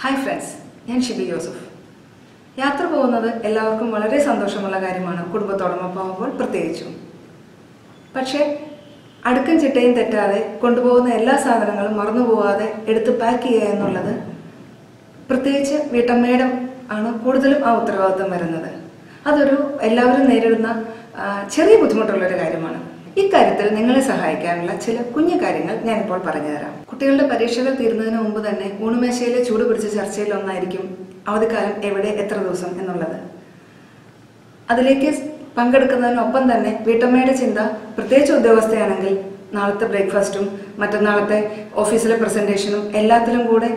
Hi friends ഞാൻ Shibi Joseph. യാത്ര പോകുന്നത് എല്ലാവർക്കും വളരെ സന്തോഷമുള്ള കാര്യമാണ്. കുടുംബത്തോടൊപ്പം പോകുമ്പോൾ പ്രത്യേകിച്ചും. പക്ഷേ അടുക്കും ചിട്ടയും തെറ്റാതെ കൊണ്ടുപോകുന്ന എല്ലാ സാധനങ്ങളും മറന്നു പോകാതെ എടുത്ത് പാക്ക് ചെയ്യുക എന്നുള്ളത് പ്രത്യേകിച്ച് വീട്ടമ്മയുടെ ആണ് കൂടുതലും ആ ഉത്തരവാദിത്വം വരുന്നത്. അതൊരു എല്ലാവരും നേരിടുന്ന ചെറിയ ബുദ്ധിമുട്ടുള്ളൊരു കാര്യമാണ്. ഇക്കാര്യത്തിൽ നിങ്ങളെ സഹായിക്കാനുള്ള ചില കുഞ്ഞു കാര്യങ്ങൾ ഞാൻ ഞാനിപ്പോൾ പറഞ്ഞുതരാം. കുട്ടികളുടെ പരീക്ഷകൾ തീരുന്നതിന് മുമ്പ് തന്നെ ഊണുമേശയിലെ ചൂട് പിടിച്ച ചർച്ചയിൽ ഒന്നായിരിക്കും അവധിക്കാലം എവിടെ എത്ര ദിവസം എന്നുള്ളത്. അതിലേക്ക് പങ്കെടുക്കുന്നതിനൊപ്പം തന്നെ വീട്ടമ്മയുടെ ചിന്ത പ്രത്യേകിച്ച് ഉദ്യോഗസ്ഥയാണെങ്കിൽ നാളത്തെ ബ്രേക്ക്ഫാസ്റ്റും മറ്റന്നാളത്തെ ഓഫീസിലെ പ്രസന്റേഷനും എല്ലാത്തിലും കൂടെ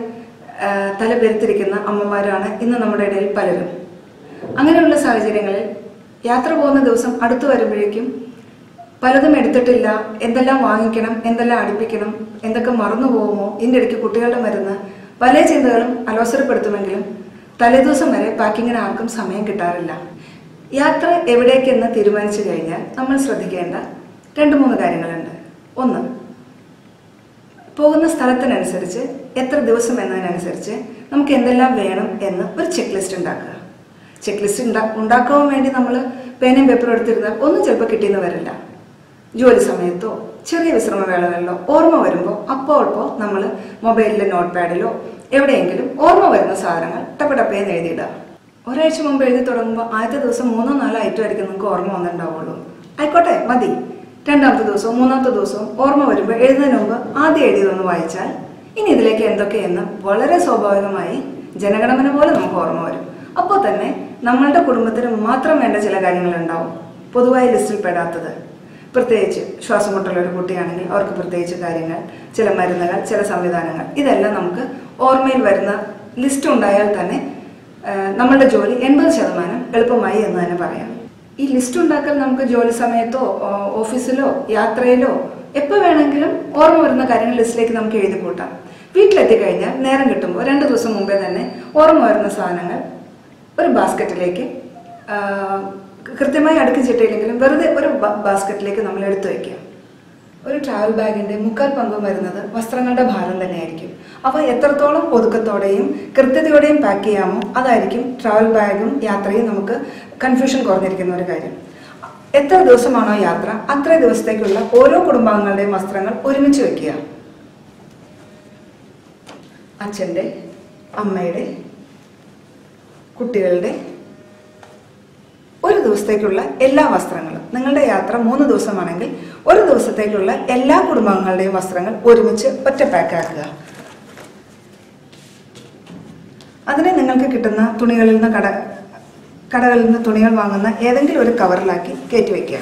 തലപെരുത്തിരിക്കുന്ന അമ്മമാരാണ് ഇന്ന് നമ്മുടെ ഇടയിൽ പലരും. അങ്ങനെയുള്ള സാഹചര്യങ്ങളിൽ യാത്ര പോകുന്ന ദിവസം അടുത്തു വരുമ്പോഴേക്കും പലതും എടുത്തിട്ടില്ല. എന്തെല്ലാം വാങ്ങിക്കണം എന്തെല്ലാം അടുപ്പിക്കണം എന്തൊക്കെ മറന്നു പോകുമോ ഇതിന്റെ ഇടയ്ക്ക് കുട്ടികളുടെ മരുന്ന് പല ചിന്തകളും അലോസരപ്പെടുത്തുമെങ്കിലും തലേദിവസം വരെ പാക്കിങ്ങിന് ആർക്കും സമയം കിട്ടാറില്ല. യാത്ര എവിടേക്കെന്ന് തീരുമാനിച്ചു കഴിഞ്ഞാൽ നമ്മൾ ശ്രദ്ധിക്കേണ്ട രണ്ട് മൂന്ന് കാര്യങ്ങളുണ്ട്. ഒന്ന് പോകുന്ന സ്ഥലത്തിനനുസരിച്ച് എത്ര ദിവസം എന്നതിനനുസരിച്ച് നമുക്ക് എന്തെല്ലാം വേണം എന്ന് ഒരു ചെക്ക് ലിസ്റ്റ് ഉണ്ടാക്കുക. ചെക്ക് ലിസ്റ്റ് ഉണ്ടാ ഉണ്ടാക്കാൻ വേണ്ടി നമ്മൾ പേനയും പേപ്പറും എടുത്തിരുന്നാൽ ഒന്നും ചിലപ്പോൾ കിട്ടിയെന്ന് വരില്ല. ജോലി സമയത്തോ ചെറിയ വിശ്രമവേളകളിലോ ഓർമ്മ വരുമ്പോൾ അപ്പോൾ അപ്പോൾ നമ്മൾ മൊബൈലിലെ നോട്ട് പാഡിലോ എവിടെയെങ്കിലും ഓർമ്മ വരുന്ന സാധനങ്ങൾ ടപ്പടപ്പേന്ന് എഴുതിയിടുക. ഒരാഴ്ച മുമ്പ് എഴുതി തുടങ്ങുമ്പോൾ ആദ്യത്തെ ദിവസം മൂന്നോ നാലോ ഐറ്റം ആയിരിക്കും നിങ്ങൾക്ക് ഓർമ്മ വന്നിട്ടുണ്ടാവുള്ളൂ. ആയിക്കോട്ടെ മതി. രണ്ടാമത്തെ ദിവസവും മൂന്നാമത്തെ ദിവസവും ഓർമ്മ വരുമ്പോൾ എഴുതുന്നതിന് മുമ്പ് ആദ്യം എഴുതിയതൊന്ന് വായിച്ചാൽ ഇനി ഇതിലേക്ക് എന്തൊക്കെയെന്ന് വളരെ സ്വാഭാവികമായി ജനഗണമന പോലെ നമുക്ക് ഓർമ്മ വരും. അപ്പോൾ തന്നെ നമ്മളുടെ കുടുംബത്തിന് മാത്രം വേണ്ട ചില കാര്യങ്ങളുണ്ടാവും. പൊതുവായ ലിസ്റ്റിൽ പെടാത്തത് പ്രത്യേകിച്ച് ശ്വാസം മുട്ടുള്ള ഒരു കുട്ടിയാണെങ്കിൽ അവർക്ക് പ്രത്യേകിച്ച് കാര്യങ്ങൾ ചില മരുന്നുകൾ ചില സംവിധാനങ്ങൾ ഇതെല്ലാം നമുക്ക് ഓർമ്മയിൽ വരുന്ന ലിസ്റ്റ് ഉണ്ടായാൽ തന്നെ നമ്മളുടെ ജോലി എൺപത് ശതമാനം എളുപ്പമായി എന്ന് തന്നെ പറയാം. ഈ ലിസ്റ്റ് ഉണ്ടാക്കൽ നമുക്ക് ജോലി സമയത്തോ ഓഫീസിലോ യാത്രയിലോ എപ്പോൾ വേണമെങ്കിലും ഓർമ്മ വരുന്ന കാര്യങ്ങൾ ലിസ്റ്റിലേക്ക് നമുക്ക് എഴുതി കൂട്ടാം. വീട്ടിലെത്തി കഴിഞ്ഞാൽ നേരം കിട്ടുമ്പോൾ രണ്ട് ദിവസം മുമ്പേ തന്നെ ഓർമ്മ വരുന്ന സാധനങ്ങൾ ഒരു ബാസ്ക്കറ്റിലേക്ക് കൃത്യമായി അടുക്കി ചിട്ടയില്ലെങ്കിലും വെറുതെ ഒരു ബാസ്ക്കറ്റിലേക്ക് നമ്മൾ എടുത്തു വയ്ക്കുക. ഒരു ട്രാവൽ ബാഗിന്റെ മുക്കാൽ പങ്കും വരുന്നത് വസ്ത്രങ്ങളുടെ ഭാരം തന്നെയായിരിക്കും. അപ്പോൾ എത്രത്തോളം ഒതുക്കത്തോടെയും കൃത്യതയോടെയും പാക്ക് ചെയ്യാമോ അതായിരിക്കും ട്രാവൽ ബാഗും യാത്രയും നമുക്ക് കൺഫ്യൂഷൻ കുറഞ്ഞിരിക്കുന്ന ഒരു കാര്യം. എത്ര ദിവസമാണോ യാത്ര അത്ര ദിവസത്തേക്കുള്ള ഓരോ കുടുംബാംഗങ്ങളുടെയും വസ്ത്രങ്ങൾ ഒരുമിച്ച് വയ്ക്കുക. അച്ഛന്റെ അമ്മയുടെ കുട്ടികളുടെ ഒരു ദിവസത്തേക്കുള്ള എല്ലാ വസ്ത്രങ്ങളും. നിങ്ങളുടെ യാത്ര മൂന്ന് ദിവസമാണെങ്കിൽ ഒരു ദിവസത്തേക്കുള്ള എല്ലാ കുടുംബാംഗങ്ങളുടെയും വസ്ത്രങ്ങൾ ഒരുമിച്ച് ഒറ്റ പാക്കാക്കുക. അതിനെ നിങ്ങൾക്ക് കിട്ടുന്ന തുണികളിൽ നിന്ന് കട കടകളിൽ നിന്ന് തുണികൾ വാങ്ങുന്ന ഏതെങ്കിലും ഒരു കവറിലാക്കി കയറ്റി വയ്ക്കുക.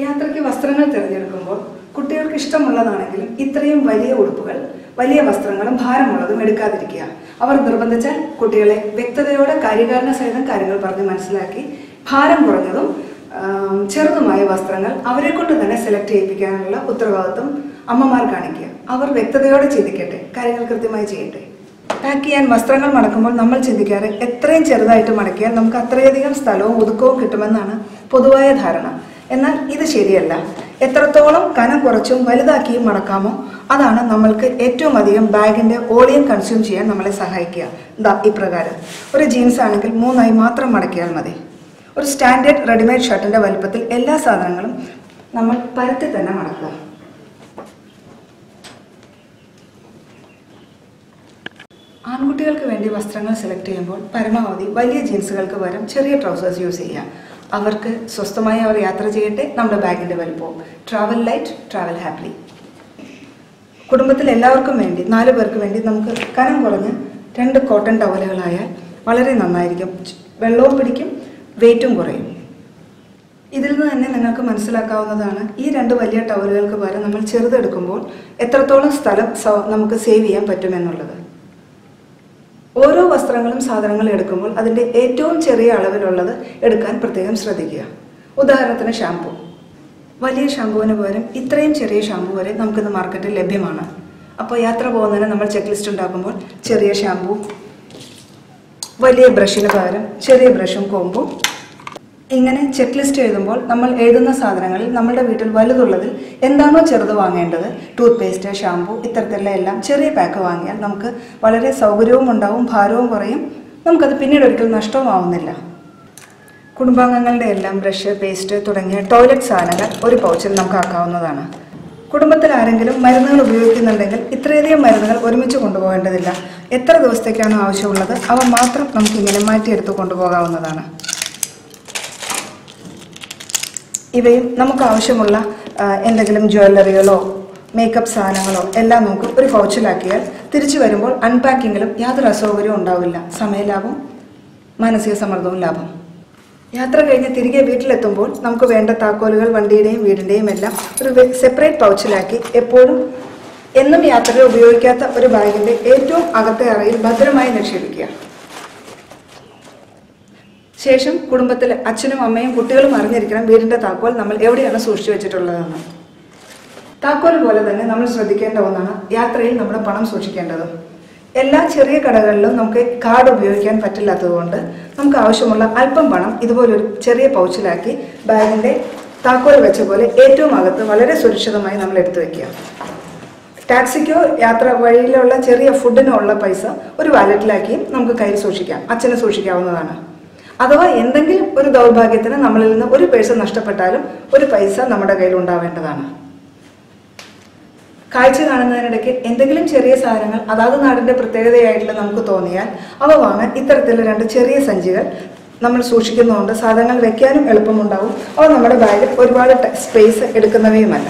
യാത്രയ്ക്ക് വസ്ത്രങ്ങൾ തിരഞ്ഞെടുക്കുമ്പോൾ കുട്ടികൾക്ക് ഇഷ്ടമുള്ളതാണെങ്കിലും ഇത്രയും വലിയ ഉടുപ്പുകൾ വലിയ വസ്ത്രങ്ങളും ഭാരമുള്ളതും എടുക്കാതിരിക്കുക. അവർ നിർബന്ധിച്ചാൽ കുട്ടികളെ വ്യക്തതയോടെ കാര്യകാരണ സഹിതം കാര്യങ്ങൾ പറഞ്ഞ് മനസ്സിലാക്കി ഭാരം കുറഞ്ഞതും ചെറുതുമായ വസ്ത്രങ്ങൾ അവരെ കൊണ്ട് തന്നെ സെലക്ട് ചെയ്യിപ്പിക്കാനുള്ള ഉത്തരവാദിത്വം അമ്മമാർ കാണിക്കുക. അവർ വ്യക്തതയോടെ ചിന്തിക്കട്ടെ കാര്യങ്ങൾ കൃത്യമായി ചെയ്യട്ടെ. പാക്ക് ചെയ്യാൻ വസ്ത്രങ്ങൾ മടക്കുമ്പോൾ നമ്മൾ ചിന്തിക്കാറ് എത്രയും ചെറുതായിട്ട് മടക്കിയാൽ നമുക്ക് അത്രയധികം സ്ഥലവും ഒതുക്കവും കിട്ടുമെന്നാണ് പൊതുവായ ധാരണ. എന്നാൽ ഇത് ശരിയല്ല. എത്രത്തോളം കനം കുറച്ചും വലുതാക്കിയും മടക്കാമോ അതാണ് നമ്മൾക്ക് ഏറ്റവും അധികം ബാഗിന്റെ വോളിയം കൺസ്യൂം ചെയ്യാൻ നമ്മളെ സഹായിക്കുക. ദാ ഇപ്രകാരം. ഒരു ജീൻസ് ആണെങ്കിൽ മൂന്നായി മാത്രം മടക്കിയാൽ മതി. ഒരു സ്റ്റാൻഡേർഡ് റെഡിമെയ്ഡ് ഷർട്ടിന്റെ വലുപ്പത്തിൽ എല്ലാ സാധനങ്ങളും നമ്മൾ പരത്തി തന്നെ മടക്കുക. ആൺകുട്ടികൾക്ക് വേണ്ടി വസ്ത്രങ്ങൾ സെലക്ട് ചെയ്യുമ്പോൾ പരമാവധി വലിയ ജീൻസുകൾക്ക് പകരം ചെറിയ ട്രൗസേഴ്സ് യൂസ് ചെയ്യുക. അവർക്ക് സ്വസ്ഥമായി അവർ യാത്ര ചെയ്യട്ടെ. നമ്മുടെ ബാഗിന്റെ വലുപ്പം ട്രാവൽ ലൈറ്റ് ട്രാവൽ ഹാപ്പിലി കുടുംബത്തിൽ എല്ലാവർക്കും വേണ്ടി നാല് പേർക്ക് വേണ്ടി നമുക്ക് കനം കുറഞ്ഞ് രണ്ട് കോട്ടൺ ടവലുകളായാൽ വളരെ നന്നായിരിക്കും. വെള്ളവും പിടിക്കും വെയിറ്റും കുറയും. ഇതിൽ നിന്ന് തന്നെ നിങ്ങൾക്ക് മനസ്സിലാക്കാവുന്നതാണ് ഈ രണ്ട് വലിയ ടവലുകൾക്ക് പകരം നമ്മൾ ചെറുതെടുക്കുമ്പോൾ എത്രത്തോളം സ്ഥലം നമുക്ക് സേവ് ചെയ്യാൻ പറ്റുമെന്നുള്ളത്. ഓരോ വസ്ത്രങ്ങളും സാധനങ്ങളും എടുക്കുമ്പോൾ അതിന്റെ ഏറ്റവും ചെറിയ അളവിലുള്ളത് എടുക്കാൻ പ്രത്യേകം ശ്രദ്ധിക്കുക. ഉദാഹരണത്തിന് ഷാമ്പു വലിയ ഷാമ്പുവിന് പകരം ഇത്രയും ചെറിയ ഷാമ്പു വരെ നമുക്കിന്ന് മാർക്കറ്റിൽ ലഭ്യമാണ്. അപ്പോൾ യാത്ര പോകുന്നതിന് നമ്മൾ ചെക്ക് ലിസ്റ്റ് ഉണ്ടാക്കുമ്പോൾ ചെറിയ ഷാമ്പു വലിയ ബ്രഷിന് പകരം ചെറിയ ബ്രഷും കോമ്പും ഇങ്ങനെ ചെക്ക് ലിസ്റ്റ് എഴുതുമ്പോൾ നമ്മൾ എഴുതുന്ന സാധനങ്ങളിൽ നമ്മുടെ വീട്ടിൽ വലുതുള്ളതിൽ എന്താണോ ചെറുത് വാങ്ങേണ്ടത് ടൂത്ത് പേസ്റ്റ് ഷാമ്പു ഇത്തരത്തിലുള്ള എല്ലാം ചെറിയ പാക്ക് വാങ്ങിയാൽ നമുക്ക് വളരെ സൗകര്യവും ഉണ്ടാവും ഭാരവും കുറയും. നമുക്കത് പിന്നീട് ഒരിക്കലും നഷ്ടവും ആവുന്നില്ല. കുടുംബാംഗങ്ങളുടെ എല്ലാം ബ്രഷ് പേസ്റ്റ് തുടങ്ങിയ ടോയ്ലറ്റ് സാധനങ്ങൾ ഒരു പൗച്ചിൽ നമുക്ക് ആക്കാവുന്നതാണ്. കുടുംബത്തിൽ ആരെങ്കിലും മരുന്നുകൾ ഉപയോഗിക്കുന്നുണ്ടെങ്കിൽ ഇത്രയധികം മരുന്നുകൾ ഒരുമിച്ച് കൊണ്ടുപോകേണ്ടതില്ല. എത്ര ദിവസത്തേക്കാണോ ആവശ്യമുള്ളത്? അവ മാത്രം നമുക്ക് ഇങ്ങനെ മാറ്റിയെടുത്ത് കൊണ്ടുപോകാവുന്നതാണ്. ഇവയും നമുക്ക് ആവശ്യമുള്ള എന്തെങ്കിലും ജ്വല്ലറികളോ മേക്കപ്പ് സാധനങ്ങളോ എല്ലാം നമുക്ക് ഒരു പൗച്ചിലാക്കിയാൽ തിരിച്ചു വരുമ്പോൾ അൺപാക്കിങ്ങിലും യാതൊരു അസൗകര്യവും ഉണ്ടാവില്ല. സമയലാഭം മാനസിക സമ്മർദ്ദവും ലാഭം. യാത്ര കഴിഞ്ഞ് തിരികെ വീട്ടിലെത്തുമ്പോൾ നമുക്ക് വേണ്ട താക്കോലുകൾ വണ്ടിയുടെയും വീടിന്റെയും എല്ലാം ഒരു സെപ്പറേറ്റ് പൗച്ചിലാക്കി എപ്പോഴും എന്നും യാത്രയിൽ ഉപയോഗിക്കാത്ത ഒരു ബാഗിന്റെ ഏറ്റവും അകത്തെ അറയിൽ ഭദ്രമായി നിക്ഷേപിക്കുക. ശേഷം കുടുംബത്തിൽ അച്ഛനും അമ്മയും കുട്ടികളും അറിഞ്ഞിരിക്കണം വീടിന്റെ താക്കോൽ നമ്മൾ എവിടെയാണ് സൂക്ഷിച്ചു വെച്ചിട്ടുള്ളതെന്ന്. താക്കോൽ പോലെ തന്നെ നമ്മൾ ശ്രദ്ധിക്കേണ്ട ഒന്നാണ് യാത്രയിൽ നമ്മുടെ പണം സൂക്ഷിക്കേണ്ടത്. എല്ലാ ചെറിയ കടകളിലും നമുക്ക് കാർഡ് ഉപയോഗിക്കാൻ പറ്റില്ലാത്തതുകൊണ്ട് നമുക്ക് ആവശ്യമുള്ള അല്പം പണം ഇതുപോലൊരു ചെറിയ പൗച്ചിലാക്കി ബാഗിന്റെ താക്കോൽ വെച്ച പോലെ ഏറ്റവും അകത്ത് വളരെ സുരക്ഷിതമായി നമ്മൾ എടുത്തു വെക്കുക. ടാക്സിക്കോ യാത്ര വഴിയിലുള്ള ചെറിയ ഫുഡിനോ ഉള്ള പൈസ ഒരു വാലറ്റിലാക്കി നമുക്ക് കയ്യിൽ സൂക്ഷിക്കാം. അച്ഛനെ സൂക്ഷിക്കാവുന്നതാണ്. അഥവാ എന്തെങ്കിലും ഒരു ദൗർഭാഗ്യത്തിന് നമ്മളിൽ നിന്ന് ഒരു പൈസ നഷ്ടപ്പെട്ടാലും ഒരു പൈസ നമ്മുടെ കയ്യിൽ ഉണ്ടാവേണ്ടതാണ്. കാഴ്ച കാണുന്നതിനിടയ്ക്ക് എന്തെങ്കിലും ചെറിയ സാധനങ്ങൾ അതാത് നാടിന്റെ പ്രത്യേകതയായിട്ടുള്ള നമുക്ക് തോന്നിയാൽ അവ വാങ്ങാൻ ഇത്തരത്തിലുള്ള രണ്ട് ചെറിയ സഞ്ചികൾ നമ്മൾ സൂക്ഷിക്കുന്നതുകൊണ്ട് സാധനങ്ങൾ വെക്കാനും എളുപ്പമുണ്ടാവും. അവ നമ്മുടെ ബാഗിൽ ഒരുപാട് സ്പേസ് എടുക്കുന്നവയുമല്ല.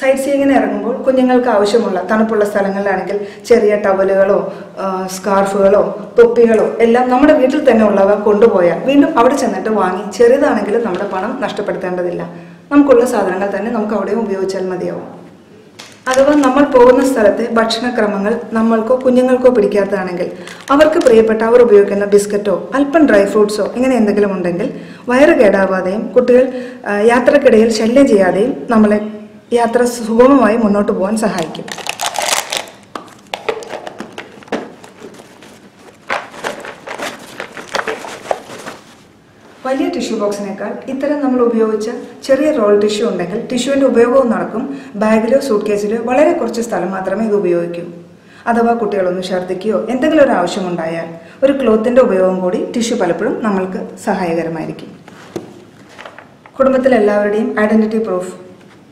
സൈറ്റ് സീയിങ്ങിന് ഇറങ്ങുമ്പോൾ കുഞ്ഞുങ്ങൾക്ക് ആവശ്യമുള്ള തണുപ്പുള്ള സ്ഥലങ്ങളിലാണെങ്കിൽ ചെറിയ ടവലുകളോ സ്കാർഫുകളോ തൊപ്പികളോ എല്ലാം നമ്മുടെ വീട്ടിൽ തന്നെ ഉള്ളവ കൊണ്ടുപോയാൽ വീണ്ടും അവിടെ ചെന്നിട്ട് വാങ്ങി ചെറുതാണെങ്കിലും നമ്മുടെ പണം നഷ്ടപ്പെടുത്തേണ്ടതില്ല. നമുക്കുള്ള സാധനങ്ങൾ തന്നെ നമുക്ക് അവിടെയും ഉപയോഗിച്ചാൽ മതിയാവും. അഥവാ നമ്മൾ പോകുന്ന സ്ഥലത്തെ ഭക്ഷണക്രമങ്ങൾ നമ്മൾക്കോ കുഞ്ഞുങ്ങൾക്കോ പിടിക്കാത്തതാണെങ്കിൽ അവർക്ക് പ്രിയപ്പെട്ട അവർ ഉപയോഗിക്കുന്ന ബിസ്ക്കറ്റോ അല്പം ഡ്രൈ ഫ്രൂട്ട്സോ ഇങ്ങനെ എന്തെങ്കിലും ഉണ്ടെങ്കിൽ വയറ് കേടാവാതെയും കുട്ടികൾ യാത്രക്കിടയിൽ ശല്യം ചെയ്യാതെയും നമ്മളെ യാത്ര സുഗമമായി മുന്നോട്ട് പോകാൻ സഹായിക്കും. വലിയ ടിഷ്യൂ ബോക്സിനേക്കാൾ ഇത്തരം നമ്മൾ ഉപയോഗിച്ച ചെറിയ റോൾ ടിഷ്യൂ ഉണ്ടെങ്കിൽ ടിഷ്യൂവിന്റെ ഉപയോഗവും നടക്കും. ബാഗിലോ സൂട്ട് കേസിലോ വളരെ കുറച്ച് സ്ഥലം മാത്രമേ ഇത് ഉപയോഗിക്കൂ. അഥവാ കുട്ടികളൊന്ന് ഛർദ്ദിക്കുകയോ എന്തെങ്കിലും ഒരു ആവശ്യമുണ്ടായാൽ ഒരു ക്ലോത്തിന്റെ ഉപയോഗം കൂടി ടിഷ്യൂ പലപ്പോഴും നമ്മൾക്ക് സഹായകരമായിരിക്കും. കുടുംബത്തിലെല്ലാവരുടെയും ഐഡന്റിറ്റി പ്രൂഫ്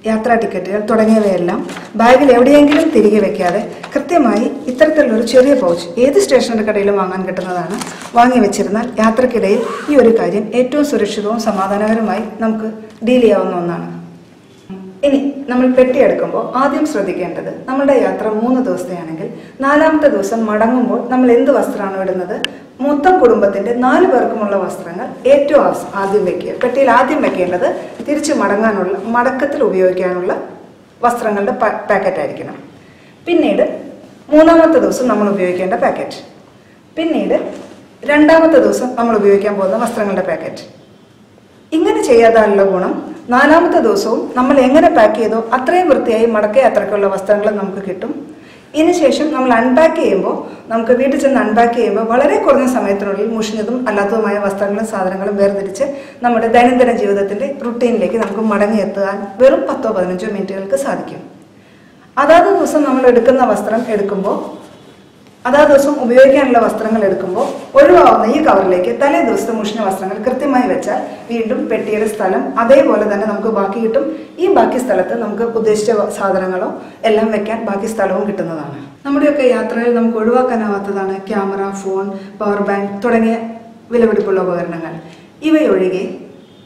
യാത്രാ ടിക്കറ്റുകൾ തുടങ്ങിയവയെല്ലാം ബാഗിൽ എവിടെയെങ്കിലും തിരികെ വയ്ക്കാതെ കൃത്യമായി ഇത്തരത്തിലുള്ളൊരു ചെറിയ പൗച്ച് ഏത് സ്റ്റേഷനറി കടയിലും വാങ്ങാൻ കിട്ടുന്നതാണ് വാങ്ങി വെച്ചിരുന്നാൽ യാത്രക്കിടയിൽ ഈ ഒരു കാര്യം ഏറ്റവും സുരക്ഷിതവും സമാധാനകരമായി നമുക്ക് ഡീൽ ചെയ്യാവുന്ന ഒന്നാണ്. ഇനി നമ്മൾ പെട്ടി എടുക്കുമ്പോൾ ആദ്യം ശ്രദ്ധിക്കേണ്ടത് നമ്മുടെ യാത്ര മൂന്ന് ദിവസത്തെയാണെങ്കിൽ നാലാമത്തെ ദിവസം മടങ്ങുമ്പോൾ നമ്മൾ എന്ത് വസ്ത്രമാണ് ഇടുന്നത്? മൊത്തം കുടുംബത്തിന്റെ നാല് പേർക്കുമുള്ള വസ്ത്രങ്ങൾ ഏറ്റവും ആദ്യം വെക്കുക. പെട്ടിയിൽ ആദ്യം വെക്കേണ്ടത് തിരിച്ചു മടങ്ങാനുള്ള മടക്കത്തിൽ ഉപയോഗിക്കാനുള്ള വസ്ത്രങ്ങളുടെ പാക്കറ്റ് ആയിരിക്കണം. പിന്നീട് മൂന്നാമത്തെ ദിവസം നമ്മൾ ഉപയോഗിക്കേണ്ട പാക്കറ്റ്. പിന്നീട് രണ്ടാമത്തെ ദിവസം നമ്മൾ ഉപയോഗിക്കാൻ പോകുന്ന വസ്ത്രങ്ങളുടെ പാക്കറ്റ്. ഇങ്ങനെ ചെയ്യാതാനുള്ള ഗുണം നാലാമത്തെ ദിവസവും നമ്മൾ എങ്ങനെ പാക്ക് ചെയ്തോ അത്രയും വൃത്തിയായി മടക്ക യാത്രക്കുള്ള വസ്ത്രങ്ങൾ നമുക്ക് കിട്ടും. ഇതിനുശേഷം നമ്മൾ അൺപാക്ക് ചെയ്യുമ്പോൾ നമുക്ക് വീട്ടിൽ ചെന്ന് അൺപാക്ക് ചെയ്യുമ്പോൾ വളരെ കുറഞ്ഞ സമയത്തിനുള്ളിൽ മുഷിഞ്ഞതും അല്ലാത്തതുമായ വസ്ത്രങ്ങളും സാധനങ്ങളും വേർതിരിച്ച് നമ്മുടെ ദൈനംദിന ജീവിതത്തിന്റെ റുട്ടീനിലേക്ക് നമുക്ക് മടങ്ങിയെത്താൻ വെറും പത്തോ പതിനഞ്ചോ മിനിറ്റുകൾക്ക് സാധിക്കും. അതാത് ദിവസം നമ്മൾ എടുക്കുന്ന വസ്ത്രം എടുക്കുമ്പോൾ അതാ ദിവസം ഉപയോഗിക്കാനുള്ള വസ്ത്രങ്ങൾ എടുക്കുമ്പോൾ ഒഴിവാവുന്ന ഈ കവറിലേക്ക് തലേ ദിവസത്തെ മുഷിഞ്ഞ വസ്ത്രങ്ങൾ കൃത്യമായി വെച്ചാൽ വീണ്ടും പെട്ടിയുടെ സ്ഥലം അതേപോലെ തന്നെ നമുക്ക് ബാക്കി കിട്ടും. ഈ ബാക്കി സ്ഥലത്ത് നമുക്ക് ഉദ്ദേശിച്ച സാധനങ്ങളോ എല്ലാം വെക്കാൻ ബാക്കി സ്ഥലവും കിട്ടുന്നതാണ്. നമ്മുടെയൊക്കെ യാത്രയിൽ നമുക്ക് ഒഴിവാക്കാനാവാത്തതാണ്. ക്യാമറ ഫോൺ പവർ ബാങ്ക് തുടങ്ങിയ വിലപിടിപ്പുള്ള ഉപകരണങ്ങൾ. ഇവയൊഴികെ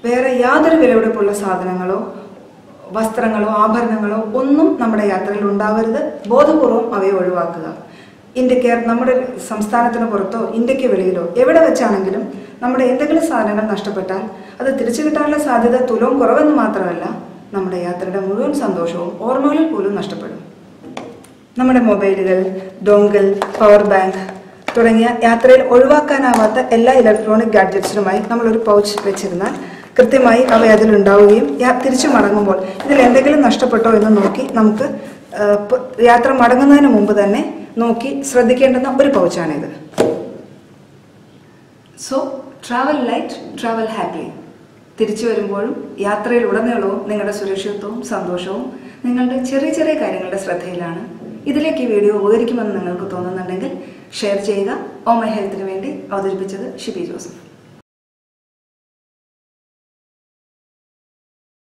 വേറെ യാതൊരു വിലപിടിപ്പുള്ള സാധനങ്ങളോ വസ്ത്രങ്ങളോ ആഭരണങ്ങളോ ഒന്നും നമ്മുടെ യാത്രയിൽ ഉണ്ടാവരുത്. ബോധപൂർവം അവയെ ഒഴിവാക്കുക. ഇന്ത്യക്കാർ നമ്മുടെ സംസ്ഥാനത്തിന് പുറത്തോ ഇന്ത്യയ്ക്ക് വെളിയിലോ എവിടെ വെച്ചാണെങ്കിലും നമ്മുടെ എന്തെങ്കിലും സാധനങ്ങൾ നഷ്ടപ്പെട്ടാൽ അത് തിരിച്ചു കിട്ടാനുള്ള സാധ്യത തുലവും കുറവെന്ന് മാത്രമല്ല നമ്മുടെ യാത്രയുടെ മുഴുവൻ സന്തോഷവും ഓർമ്മകളിൽ പോലും നഷ്ടപ്പെടും. നമ്മുടെ മൊബൈലുകൾ ഡോങ്കിൾ പവർ ബാങ്ക് തുടങ്ങിയ യാത്രയിൽ ഒഴിവാക്കാനാവാത്ത എല്ലാ ഇലക്ട്രോണിക് ഗാഡ്ജറ്റ്സിനുമായി നമ്മളൊരു പൗച്ച് വെച്ചിരുന്നാൽ കൃത്യമായി അവ അതിലുണ്ടാവുകയും തിരിച്ചു മടങ്ങുമ്പോൾ ഇതിൽ എന്തെങ്കിലും നഷ്ടപ്പെട്ടോ എന്ന് നോക്കി നമുക്ക് യാത്ര മടങ്ങുന്നതിന് മുമ്പ് തന്നെ നോക്കി ശ്രദ്ധിക്കേണ്ടുന്ന ഒരു പൗച്ചാണിത് so travel light travel happy തിരിച്ചു വരുമ്പോഴും യാത്രയിൽ ഉടനീളവും നിങ്ങളുടെ സുരക്ഷിതത്വവും സന്തോഷവും നിങ്ങളുടെ ചെറിയ ചെറിയ കാര്യങ്ങളുടെ ശ്രദ്ധയിലാണ് ഇതിലേക്ക് വീഡിയോ ഉപകരിക്കുമെന്ന് നിങ്ങൾക്ക് തോന്നുന്നുണ്ടെങ്കിൽ ഷെയർ ചെയ്യുക. ഓ മൈ ഹെൽത്തിന് വേണ്ടി അവതരിപ്പിച്ചത് ഷിബി ജോസഫ്.